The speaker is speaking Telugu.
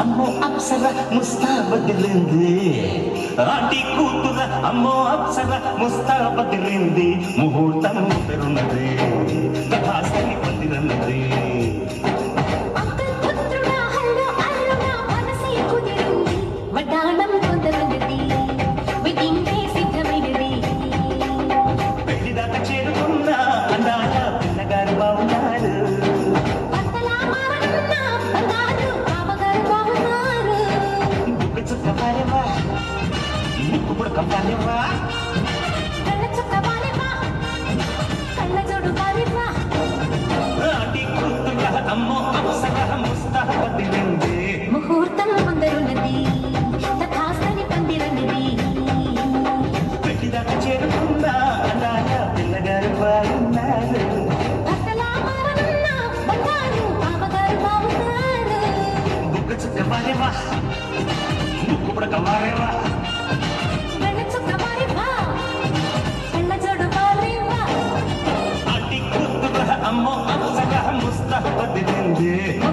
అమ్మో అప్సర ముస్తాబదిలింది ఆంటీ కూతుర అమ్మో అప్సర ముస్తాబదిలింది ముహూర్తం పెరున్నది కథాస్తని పందిరన్నది ముహూర్తం ముందరున్నది తథాస్తని పందిరన్నది. పెళ్ళి దాకా చేరుకున్న అందాల పిల్లగారు బాగున్నారు బాగున్నారు బుక్క చుక్క పారేవా నువ్వు కూడా కవ్వారేవా perder.